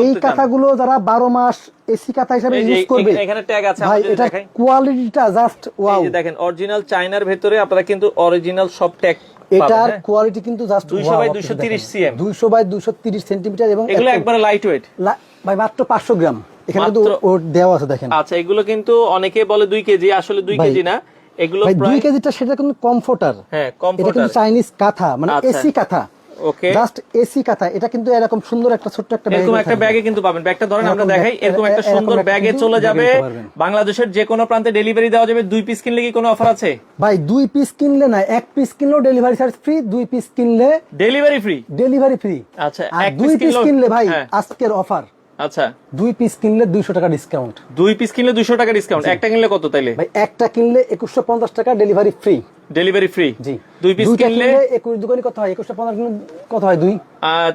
এই কাঁথাগুলো যারা বারো মাস এসি কাঁথা হিসাবে ইউজ করবে এখানে ট্যাগ আছে ভাই এটা কোয়ালিটিটা জাস্ট ওয়াও দেখেন অরিজিনাল চায়নার ভেতরে আপনারা কিন্তু অরিজিনাল সব ট্যাগ এটার কোয়ালিটি কিন্তু just 200 by 230 cm 200 by 230 centimetre এবং এগুলো একবারে লাইট ওয়েট ভাই মাত্র 500 গ্রাম। এখানে কিন্তু ওর দেওয়া আছে দেখেন। আচ্ছা এগুলো কিন্তু অনেকে বলে দুই কেজি আসলে দুই কেজি না। এগুলো ভাই দুই কেজিটা সেটা কিন্তু কমফোর্টার হ্যাঁ এটা কমফোর্টার কিন্তু চাইনিজ কাঁথা মানে আচ্ছা। এসি কাঁথা। ওকে জাস্ট এসি কাঁথা এটা কিন্তু এরকম সুন্দর একটা ছোট্ট একটা এরকম একটা ব্যাগে কিন্তু পাবেন। ব্যাগটা ধরেন আমরা দেখাই এরকম একটা সুন্দর ব্যাগে চলে যাবে। বাংলাদেশের যে কোনো প্রান্তে ডেলিভারি দেওয়া যাবে। দুই পিস কিনলে কি কোনো অফার আছে? ভাই দুই পিস কিনলে না এক পিস কিনলেও ডেলিভারি চার্জ ফ্রি দুই পিস কিনলে ডেলিভারি ফ্রি ডেলিভারি ফ্রি আচ্ছা আর দুই পিস কিনলে ভাই হ্যাঁ, আজকের অফার আচ্ছা। দুই পিস কিনলে দুইশো টাকা ডিসকাউন্ট দুই পিস কিনলে দুশো টাকা ডিসকাউন্ট একটা কিনলে কত তাইলে? ভাই একটা কিনলে একুশশো পঞ্চাশ টাকা ডেলিভারি ফ্রি ডেলিভারি ফ্রি জি। দুই পিস কিনলে? একুশ দুগুনি কত হয়? একুশশো পঞ্চাশ কিনলে কত হয়? দুই।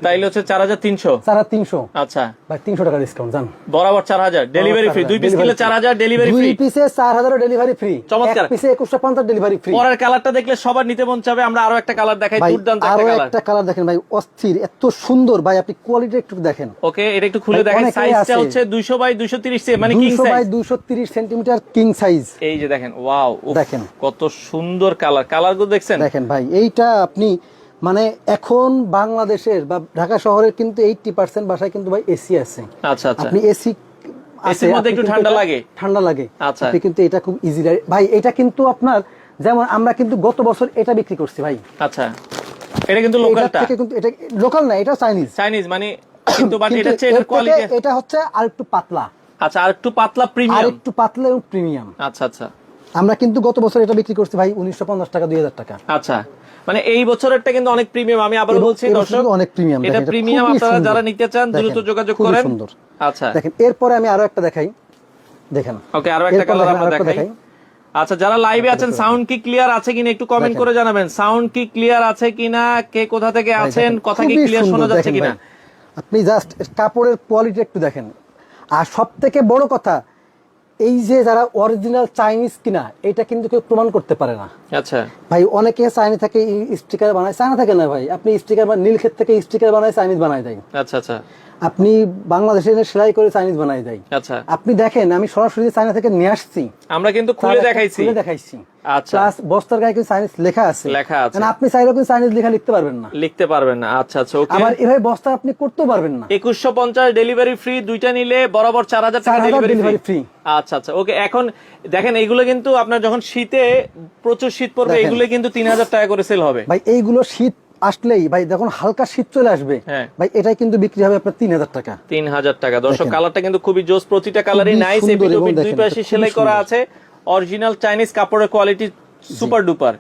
তাইলে হচ্ছে চার হাজার তিনশো। চার হাজার তিনশো। আচ্ছা। ভাই তিনশো টাকা ডিসকাউন্ট জান। বরাবর চার হাজার। ডেলিভারি ফ্রি দুই পিস কিনলে চার হাজার ডেলিভারি দুই ফ্রি পিসে চার হাজার ডেলিভারি ফ্রি চমৎকার। এক পিসে একুশশো পঞ্চাশ ডেলিভারি ফ্রি পরের কালারটা দেখলে সবার নিতে মন চাবে। আমরা আরও একটা কালার দেখাই। দুর্দান্ত আরও একটা কালার একটা কালার দেখেন ভাই অস্থির এত সুন্দর। ভাই আপনি কোয়ালিটি একটু দেখেন। ওকে এটা একটু খুলে দেখেন। সাইজটা হচ্ছে দুইশো বাই দুইশো তিরিশ মানে কিং বাই সাইজ দুইশো তিরিশ সেন্টিমিটার কিং সাইজ এই যে দেখেন ওয়াও দেখেন। কত সুন্দর কালার? কালারগুলো দেখছেন? দেখেন ভাই এইটা আপনি মানে এখন বাংলাদেশের বা ঢাকা শহরের কিন্তু এইটটি পার্সেন্ট বাসায় কিন্তু ভাই এসি আছে। আচ্ছা আচ্ছা। আপনি এসি এসির মধ্যে একটু ঠান্ডা লাগে। ঠান্ডা লাগে। আচ্ছা। আপনি কিন্তু এটা খুব ইজি ভাই এটা কিন্তু আপনার যেমন আমরা কিন্তু গত বছর এটা বিক্রি করছি ভাই। আচ্ছা। এটা কিন্তু লোকালটা কিন্তু এটা লোকাল না এটা চাইনিজ চাইনিজ মানে কিন্তু বাট এটা হচ্ছে এটার কোয়ালিটি এটা হচ্ছে আর একটু পাতলা। আচ্ছা আর একটু পাতলা আর প্রিমিয়াম একটু পাতলা এবং প্রিমিয়াম আচ্ছা আচ্ছা। আমরা কিন্তু গত বছর এটা বিক্রি করছি ভাই উনিশশো পঞ্চাশ টাকা দুই হাজার টাকা। আচ্ছা মানে এই বছরেরটা কিন্তু অনেক প্রিমিয়াম আমি আবার বলছি দর্শক অনেক premium, এটা প্রিমিয়াম আপনারা যারা নিতে চান দ্রুত যোগাযোগ করেন। সুন্দর। আচ্ছা। দেখেন এরপরে আমি আরও একটা দেখাই। দেখেন ওকে আরও একটা কালার আমরা দেখাই। আচ্ছা যারা লাইভে আছেন সাউন্ড কি ক্লিয়ার আছে কিনা একটু কমেন্ট করে জানাবেন। সাউন্ড কি ক্লিয়ার আছে কিনা? কে কোথা থেকে আছেন? কথা কি ক্লিয়ার শোনা যাচ্ছে কিনা? আপনি জাস্ট কাপড়ের কোয়ালিটি একটু দেখেন। আর সব থেকে বড় কথা এই যে যারা অরিজিনাল চাইনিজ কিনা এটা কিন্তু কেউ প্রমাণ করতে পারে না। আচ্ছা। ভাই অনেকে চাইনি থেকে স্টিকার বানায়। চায়না থাকে না ভাই আপনি স্টিকার বা নীলক্ষেত থেকে স্টিকার বানায় চাইনিজ বানায় দেয় আচ্ছা আচ্ছা। আপনি বাংলাদেশে এনে সেলাই করে চাইনিজ বানায় দেয় আচ্ছা। আপনি দেখেন আমি সরাসরি চায়না থেকে নিয়ে আসছি আমরা কিন্তু খুলে দেখাইছি। খুলে দেখাইছি। আচ্ছা। প্লাস বস্তার গায়ে কিন্তু চাইনিজ লেখা আছে। লেখা আছে। মানে আপনি চাইলেও কিন্তু চাইনিজ লেখা লিখতে পারবেন না। লিখতে পারবেন না। আচ্ছা আচ্ছা ওকে। আবার এভাবে বস্তা আপনি করতেও পারবেন না। একুশশো পঞ্চাশ ডেলিভারি ফ্রি দুইটা নিলে বরাবর চার হাজার টাকা ডেলিভারি ফ্রি আচ্ছা আচ্ছা ওকে। এখন দেখেন এইগুলো কিন্তু আপনার যখন শীতে প্রচুর শীত পড়বে। এগুলো কিন্তু তিন হাজার টাকা করে সেল হবে। ভাই এইগুলো শীত আসলেই ভাই দেখুন হালকা শীত চলে আসবে। হ্যাঁ। ভাই এটাই কিন্তু বিক্রি হবে আপনার তিন হাজার টাকা। তিন হাজার টাকা। দর্শক কালারটা কিন্তু খুবই জোস প্রতিটা কালারই নাইস দুই পাশে সেলাই করা আছে। অরিজিনাল চাইনিজ কাপড়ের কোয়ালিটি সুপার ডুপার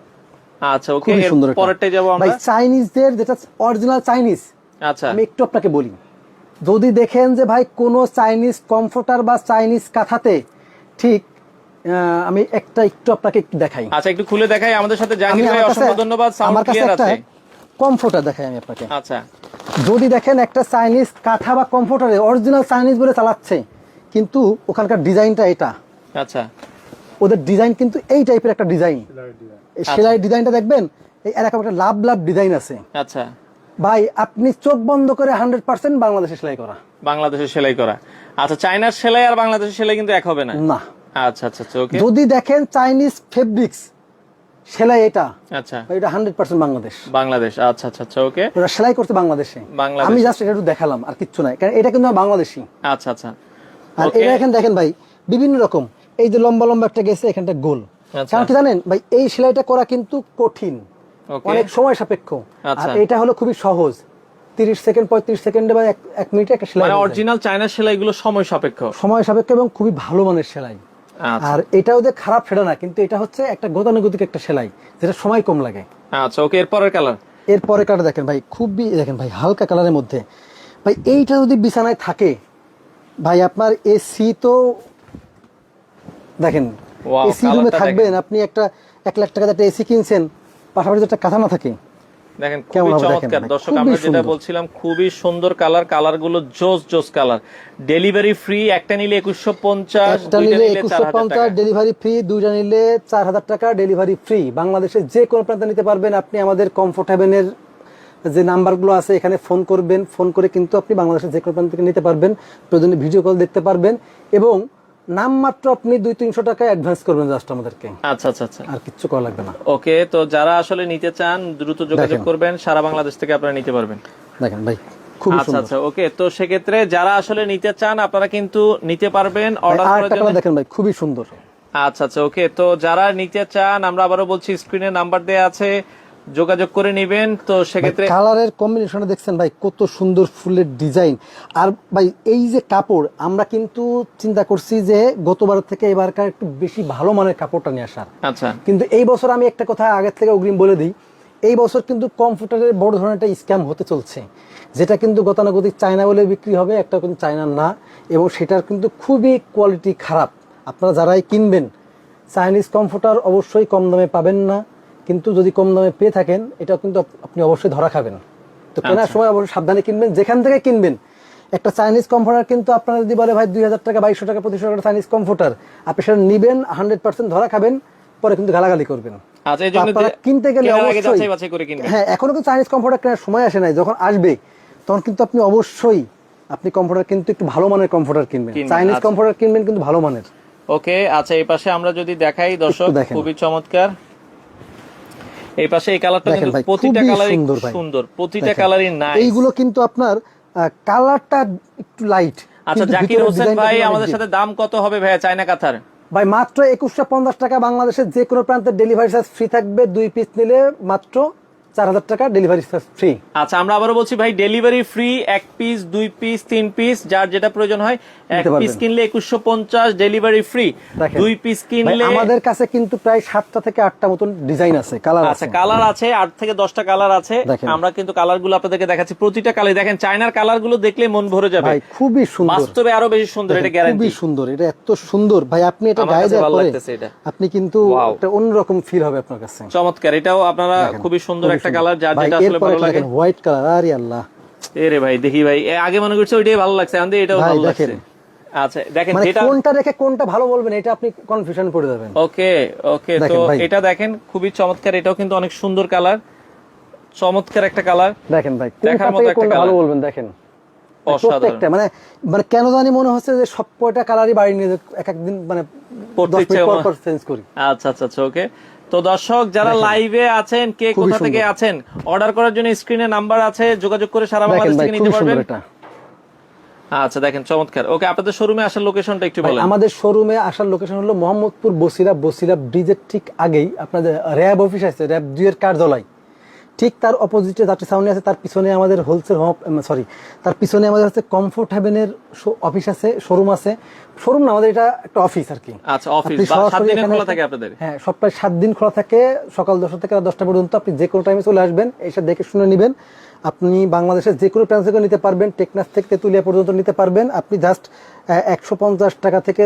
আচ্ছা ওকে সুন্দর। পরেরটাই যাব ভাই আমরা চাইনিজদের যেটা অরিজিনাল চাইনিজ আচ্ছা। আমি একটু আপনাকে বলি। যদি দেখেন যে ভাই কোনো চাইনিজ কমফোর্টার বা চাইনিজ কাঁথাতে ঠিক আমি একটা একটু আপনাকে একটু দেখাই। আচ্ছা একটু খুলে দেখাই। আমাদের সাথে জাহাঙ্গীর ভাই অসংখ্য ধন্যবাদ। সাউন্ড আমার ক্লিয়ার আছে। কমফোর্টার দেখাই আমি আপনাকে। আচ্ছা। যদি দেখেন একটা চাইনিজ কাঁথা বা কমফোর্টারে অরিজিনাল চাইনিজ বলে চালাচ্ছে কিন্তু ওখানকার ডিজাইনটা এটা। আচ্ছা। ওদের ডিজাইন কিন্তু এই টাইপের একটা ডিজাইন। সেলাই ডিজাইনটা দেখবেন এই এরকম একটা লাভ লাভ ডিজাইন আছে। আচ্ছা। ভাই আপনি চোখ বন্ধ করে হান্ড্রেড পার্সেন্ট বাংলাদেশে সেলাই করা। বাংলাদেশের সেলাই করা। আচ্ছা চায়নার সেলাই আর বাংলাদেশের সেলাই কিন্তু এক হবে না? না। আচ্ছা আচ্ছা আচ্ছা ওকে যদি দেখেন চাইনিজ ফেব্রিক্স সেলাই এটা। আচ্ছা। এটা হান্ড্রেড পার্সেন্ট বাংলাদেশ। বাংলাদেশ আচ্ছা আচ্ছা আচ্ছা ওকে। ওরা সেলাই করতে বাংলাদেশে। আমি জাস্ট এটা একটু দেখালাম আর কিচ্ছু নাই। কারণ এটা কিন্তু বাংলাদেশি। আচ্ছা আচ্ছা। আর এটা এখানে দেখেন ভাই বিভিন্ন রকম। এই যে লম্বা লম্বা একটা গেছে এখানটা গোল। আচ্ছা। কারণ কি জানেন? ভাই এই সেলাইটা করা কিন্তু কঠিন। অনেক সময় সাপেক্ষ। আর আচ্ছা। এটা হলো খুবই সহজ। তিরিশ সেকেন্ড পঁয়ত্রিশ সেকেন্ডে বা এক- এক মিনিটে একটা সেলাই মানে। অরিজিনাল চায়নার সেলাইগুলো সময় সাপেক্ষ। সময় সাপেক্ষ এবং খুবই ভালো মানের সেলাই। আর এটাও যে খারাপ সেটা না কিন্তু এটা হচ্ছে একটা গতানুগতিক একটা সেলাই যেটা সময় কম লাগে। আচ্ছা ওকে এরপরের কালার এরপরে কাটা দেখেন ভাই খুবই দেখেন ভাই হালকা কালারের মধ্যে। ভাই এইটা যদি বিছানায় থাকে ভাই আপনার এসি তো দেখেন এসি রুমে থাকবেন আপনি একটা এক লাখ টাকা একটা এসি কিনছেন পাশাপাশি একটা কাঁথা না থাকে। দেখেন খুবই চমৎকার। দর্শক আমরা যেটা। বলছিলাম খুবই সুন্দর কালার কালারগুলো জোস জোস কালার। ডেলিভারি ফ্রি একটা নিলে একুশশো পঞ্চাশ ডেলিভারি ফ্রি দুইটা নিলে চার হাজার টাকা ডেলিভারি ফ্রি বাংলাদেশের যে কোনো প্রান্তে নিতে পারবেন আপনি আমাদের কমফোর্ট হেভেনের যে নাম্বারগুলো আছে এখানে ফোন করবেন। ফোন করে কিন্তু আপনি বাংলাদেশের যে কোনো প্রান্ত থেকে নিতে পারবেন। প্রয়োজনে ভিডিও কল দেখতে পারবেন। এবং নামমাত্র আপনি দুই তিনশো টাকা অ্যাডভান্স করবেন জাস্ট আমাদেরকে। আচ্ছা আচ্ছা আচ্ছা। আর কিচ্ছু করা লাগবে না। ওকে তো যারা আসলে নিতে চান দ্রুত যোগাযোগ করবেন সারা বাংলাদেশ থেকে আপনারা নিতে পারবেন। দেখেন ভাই খুব আচ্ছা আচ্ছা ওকে তো সেক্ষেত্রে যারা আসলে নিতে চান আপনারা কিন্তু নিতে পারবেন অর্ডার করার জন্য। দেখেন ভাই খুবই সুন্দর। আচ্ছা আচ্ছা ওকে তো যারা নিতে চান আমরা আবারও বলছি স্ক্রিনে নাম্বার দেওয়া আছে। যোগাযোগ করে নেবেন তো সেক্ষেত্রে কালারের কম্বিনেশনে দেখছেন ভাই কত সুন্দর ফুলের ডিজাইন আর ভাই এই যে কাপড় আমরা কিন্তু চিন্তা করছি যে গতবার থেকে এবারকার একটু বেশি ভালো মানের কাপড়টা নিয়ে আসার। আচ্ছা। কিন্তু এই বছর আমি একটা কথা আগের থেকে অগ্রিম বলে দিই এই বছর কিন্তু কম্পিউটারের বড় ধরনের একটা স্ক্যাম হতে চলছে। যেটা কিন্তু গতানুগতিক চায়না বলে বিক্রি হবে একটা কিন্তু চায়না না এবং সেটার কিন্তু খুবই কোয়ালিটি খারাপ। আপনারা যারাই কিনবেন চাইনিজ কম্পিউটার অবশ্যই কম দামে পাবেন না। কিন্তু যদি কম দামে পেয়ে থাকেন এটা কিন্তু আপনি অবশ্যই ধরা খাবেন। তো কেনার আচ্ছা। সময় অবশ্যই সাবধানে কিনবেন যেখান থেকে কিনবেন। একটা চাইনিজ কম্পিউটার কিন্তু আপনারা যদি বলে ভাই দুই হাজার টাকা বাইশশো টাকা পঁচিশশো টাকা চাইনিজ কম্পিউটার আপনি সেটা নিবেন হান্ড্রেড পার্সেন্ট ধরা খাবেন পরে কিন্তু গালাগালি করবেন। আচ্ছা কিনতে গেলে অবশ্যই হ্যাঁ এখনও কিন্তু চাইনিজ কম্পিউটার কেনার সময় আসে নাই যখন আসবে তখন কিন্তু আপনি অবশ্যই আপনি কম্পিউটার কিন্তু একটু ভালো মানের কম্পিউটার কিনবেন। চাইনিজ আচ্ছা। কম্পিউটার কিনবেন কিন্তু ভালো মানের। ওকে আচ্ছা এই পাশে আমরা যদি দেখাই দর্শক। খুবই চমৎকার। এই পাশে এই কালারটা কিন্তু প্রতিটা কালারই সুন্দর ভাই। সুন্দর প্রতিটা কালারই নাই এইগুলো কিন্তু আপনার কালারটা একটু লাইট আচ্ছা জাকির হোসেন ভাই আমাদের সাথে দাম কত হবে ভাইয়া চায়না কাথার? ভাই মাত্র একুশশো পঞ্চাশ টাকা বাংলাদেশের যে কোনো প্রান্তে ডেলিভারি চার্জ ফ্রি থাকবে দুই পিস নিলে মাত্র চার হাজার টাকা ডেলিভারি ফ্রি আচ্ছা আমরা আবারও বলছি ভাই ডেলিভারি ফ্রি এক পিস দুই পিস তিন পিস যার যেটা প্রয়োজন হয় এক পিস কিনলে একুশশো পঞ্চাশ ডেলিভারি ফ্রি দুই পিস কিনলে আমাদের কাছে কিন্তু প্রায় সাতটা থেকে আটটা মতন ডিজাইন আছে কালার আচ্ছা কালার আছে আট থেকে দশটা কালার আছে। আমরা কিন্তু কালারগুলো আপনাদেরকে দেখাচ্ছি প্রতিটা কালার দেখেন চায়নার কালারগুলো দেখলে মন ভরে যাবে। ভাই খুবই সুন্দর। বাস্তবে আরও বেশি সুন্দর এটা গ্যারান্টি খুবই সুন্দর এটা এত সুন্দর। ভাই আপনি এটা গায়ে দেওয়ার পরে আপনি কিন্তু. একটা অন্যরকম ফিল হবে আপনার কাছে। চমৎকার এটাও আপনারা খুবই সুন্দর একটা কালার যার যেটা আসলে ভালো লাগে। হোয়াইট কালার আরে আল্লাহ। এ ভাই দেখি ভাই আগে মনে করছে ওইটাই ভালো লাগছে আমাদের এটাও ভালো লাগছে। আচ্ছা দেখেন মানে যেটা কোনটা রেখে কোনটা ভালো বলবেন এটা আপনি কনফিউশন পড়ে যাবেন। ওকে ওকে তো এটা দেখেন খুবই চমৎকার এটাও কিন্তু অনেক সুন্দর কালার চমৎকার একটা কালার দেখেন ভাই দেখার মতো একটা ভালো বলবেন দেখেন। অসাধারণ। প্রত্যেকটা মানে মানে কেন জানি মনে হচ্ছে যে সব কয়টা কালারই বাড়ি নিয়ে এক একদিন মানে পড়তে ইচ্ছে করি। আচ্ছা আচ্ছা আচ্ছা ওকে। তো দর্শক যারা লাইভে আছেন কে কোথা থেকে আছেন অর্ডার করার জন্য স্ক্রিনে নাম্বার আছে যোগাযোগ করে সারা বাংলাদেশ থেকে নিতে পারবেন। আচ্ছা দেখেন চমৎকার। ওকে আপনাদের শোরুমে আসার লোকেশনটা একটু বলেন। আমাদের শোরুমে আসার লোকেশন হলো মোহাম্মদপুর বসিরা বসিরা ব্রিজের ঠিক আগেই আপনাদের র্যাব অফিস আছে র্যাব দুই এর কার্যালয়। ঠিক তার অপোজিটে যাত্রী সামনে আছে তার পিছনে আমাদের হোলসেল সরি তার পিছনে আমাদের হচ্ছে কমফোর্ট হ্যাভেনের অফিস আছে শোরুম আছে। শোরুম না আমাদের এটা একটা অফিস আর কি। আচ্ছা অফিস খোলা থাকে আপনাদের? হ্যাঁ সপ্তাহে সাত দিন খোলা থাকে সকাল দশটা থেকে রাত দশটা পর্যন্ত আপনি যে কোনো টাইমে চলে আসবেন এসে দেখে শুনে নেবেন। আপনি বাংলাদেশের যে কোনো প্রান্ত থেকে নিতে পারবেন টেকনাস থেকে তেতুলিয়া পর্যন্ত নিতে পারবেন। আপনি জাস্ট একশো পঞ্চাশ টাকা থেকে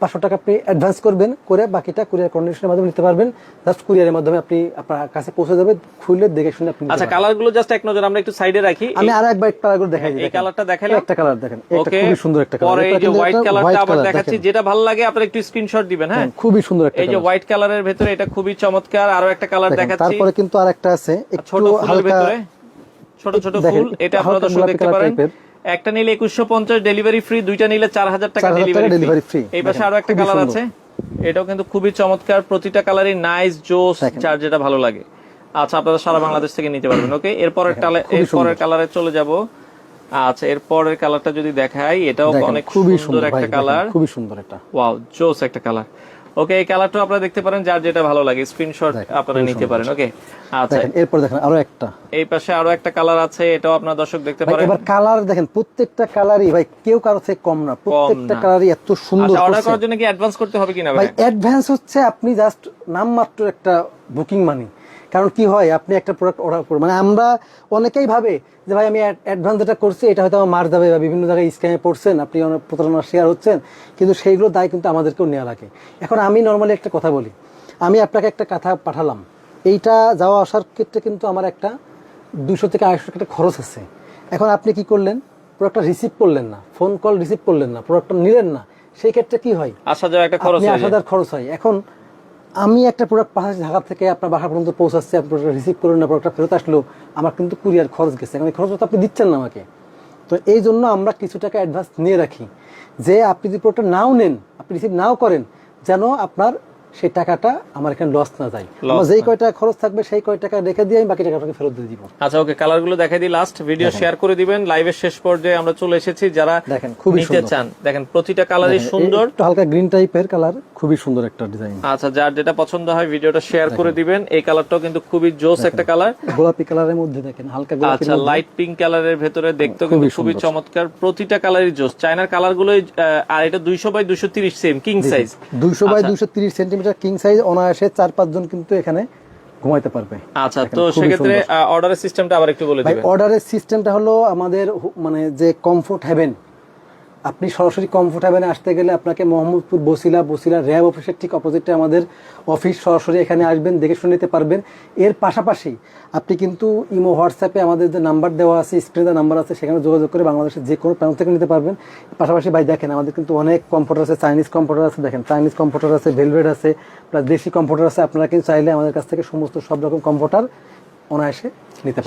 পাঁচশো টাকা আপনি অ্যাডভান্স করবেন করে বাকিটা কুরিয়ার কন্ডিশনের মাধ্যমে নিতে পারবেন। জাস্ট কুরিয়ারের মাধ্যমে আপনি আপনার কাছে পৌঁছে যাবে খুললে দেখে শুনে আপনি আচ্ছা পারবেন। কালারগুলো জাস্ট এক নজর আমরা একটু সাইডে রাখি। আমি আরও একবার একটা কালার দেখাই দিই এই। কালারটা দেখাইলাম একটা কালার দেখেন এটা খুবই সুন্দর একটা কালার এই যে হোয়াইট কালারটা আবার দেখাচ্ছি যেটা ভালো লাগে আপনারা একটু স্ক্রিনশট দিবেন হ্যাঁ? খুবই সুন্দর একটা এই যে হোয়াইট কালারের ভেতরে এটা খুবই চমৎকার আরও একটা কালার দেখাচ্ছি। তারপরে কিন্তু আর একটা আছে একটু ছোট হালকা ছোট ছোট ফুল এটা আপনারা দর্শক দেখতে পারেন। একটা নিলে একুশশো পঞ্চাশ ডেলিভারি ফ্রি দুইটা নিলে চার হাজার টাকা ডেলিভারি ফ্রি এই পাশে আরও একটা কালার আছে। এটাও কিন্তু খুবই চমৎকার। প্রতিটা কালারই নাইস জোস। যার যেটা ভালো লাগে। আচ্ছা আপনারা সারা বাংলাদেশ থেকে নিতে পারবেন ওকে এরপরের এরপরের কালারে চলে যাব। আচ্ছা এরপরের কালারটা যদি দেখাই এটাও অনেক সুন্দর একটা কালার খুবই সুন্দর একটা। ওয়াও জোস একটা কালার ওকে এই কালারটা আপনারা দেখতে পারেন যার যেটা ভালো লাগে। স্ক্রিনশট আপনারা নিতে পারেন ওকে আচ্ছা। দেখেন এরপর দেখেন আরও একটা। এই পাশে আরও একটা কালার আছে এটাও আপনারা দর্শক দেখতে পারেন। এবার কালার দেখেন প্রত্যেকটা কালারই ভাই কেউ কারও থেকে কম না। প্রত্যেকটা কালারই এত সুন্দর আচ্ছা অর্ডার করার জন্য কি অ্যাডভান্স করতে হবে কিনা ভাই? ভাই অ্যাডভান্স হচ্ছে আপনি জাস্ট নামমাত্র একটা বুকিং মানি কারণ কি হয় আপনি একটা প্রোডাক্ট অর্ডার করুন। মানে আমরা অনেকেই ভাবে যে ভাই আমি অ্যাডভান্স যেটা করছি এটা হয়তো আমার মার যাবে বা বিভিন্ন জায়গায় স্ক্যামে পড়ছেন আপনি অনেক প্রতারণার শিকার হচ্ছেন। কিন্তু সেইগুলো দায় কিন্তু আমাদেরকেও নেওয়া লাগে। এখন আমি নর্মালি একটা কথা বলি। আমি আপনাকে একটা কথা পাঠালাম। এইটা যাওয়া আসার ক্ষেত্রে কিন্তু আমার একটা দুশো থেকে আড়াইশো টাকা একটা খরচ আছে। এখন আপনি কি করলেন? প্রোডাক্টটা রিসিভ করলেন না। ফোন কল রিসিভ করলেন না। প্রোডাক্টটা নিলেন না। সেই ক্ষেত্রে কি হয়? আসা যাওয়া একটা খরচ হয়ে যায়। হাজার খরচ হয়। এখন আমি একটা প্রোডাক্ট পাঠাচ্ছি ঢাকা থেকে, আপনার বাসা পর্যন্ত পৌঁছাচ্ছি আপনি প্রোডাক্ট রিসিভ করলেন না প্রোডাক্টটা ফেরত আসলো, আমার কিন্তু কুরিয়ার খরচ গেছে। কারণ খরচ তো আপনি দিচ্ছেন না আমাকে। তো এই জন্য আমরা কিছু টাকা অ্যাডভান্স নিয়ে রাখি। যে আপনি যদি প্রোডাক্টটা নাও নেন, আপনি রিসিভ নাও করেন, যেন আপনার সেই টাকাটা আমার এখানে লস না যায়। আমার যেই কয় টাকা খরচ থাকবে সেই কয় টাকা রেখে দিয়ে আমি বাকি টাকা আপনাকে ফেরত দিয়ে দিব। আচ্ছা ওকে কালারগুলো দেখাই দিই লাস্ট ভিডিও শেয়ার করে দিবেন। লাইভের শেষ পর্যায়ে আমরা চলে এসেছি যারা দেখেন, খুবই নিতে সুন্দর। চান। দেখেন প্রতিটা কালারই সুন্দর। একটু হালকা গ্রিন টাইপের কালার খুবই সুন্দর একটা ডিজাইন আচ্ছা যার যেটা পছন্দ হয় ভিডিওটা শেয়ার করে দিবেন। এই কালারটাও কিন্তু খুবই জোস একটা কালার গোলাপি কালারের মধ্যে দেখেন হালকা গোলাপি আচ্ছা লাইট পিঙ্ক কালারের ভেতরে দেখতে কিন্তু খুবই চমৎকার। প্রতিটা কালারই জোস। চায়নার কালার গুলোই আর এটা দুইশো বাই দুইশো তিরিশ সেম কিং সাইজ দুইশো বাই দুইশো তিরিশ সেন্টিমিটার কিং সাইজ অনায়াসে চার পাঁচজন কিন্তু এখানে ঘুমাইতে পারবে। আচ্ছা তো সেক্ষেত্রে অর্ডারের সিস্টেমটা আবার একটু বলে দিবেন। অর্ডারের সিস্টেমটা হলো আমাদের মানে যে কমফোর্ট হ্যাভেন আপনি সরাসরি কমফোর্ট হ্যাভেনে আসতে গেলে আপনাকে মোহাম্মদপুর বসিলা বসিলা র্যাব অফিসের ঠিক অপোজিটে আমাদের অফিস সরাসরি এখানে আসবেন, দেখে শুনে নিতে পারবেন। এর পাশাপাশি আপনি কিন্তু ইমো, হোয়াটসঅ্যাপে আমাদের যে নাম্বার দেওয়া আছে স্ক্রিনে নাম্বার আছে, সেখানে যোগাযোগ করে বাংলাদেশের যে কোনো প্রান্ত থেকে নিতে পারবেন। পাশাপাশি ভাই দেখেন, আমাদের কিন্তু অনেক কম্পিউটার আছে চাইনিজ কম্পিউটার আছে, দেখেন চাইনিজ কম্পিউটার আছে ভেলভেট আছে প্লাস দেশি কম্পিউটার আছে। আপনারা কিন্তু চাইলে আমাদের কাছ থেকে সমস্ত সব রকম কম্পিউটার অনায়াসে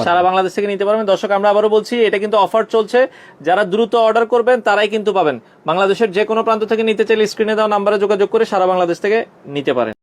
সারা বাংলাদেশ থেকে নিতে পারবেন। দর্শক, আমরা আবারও বলছি, এটা কিন্তু অফার চলছে। যারা দ্রুত অর্ডার করবেন, তারাই কিন্তু পাবেন। বাংলাদেশের যে কোনো প্রান্ত থেকে নিতে চাইলে স্ক্রিনে দেওয়া নাম্বারে যোগাযোগ করে সারা বাংলাদেশ থেকে নিতে পারেন।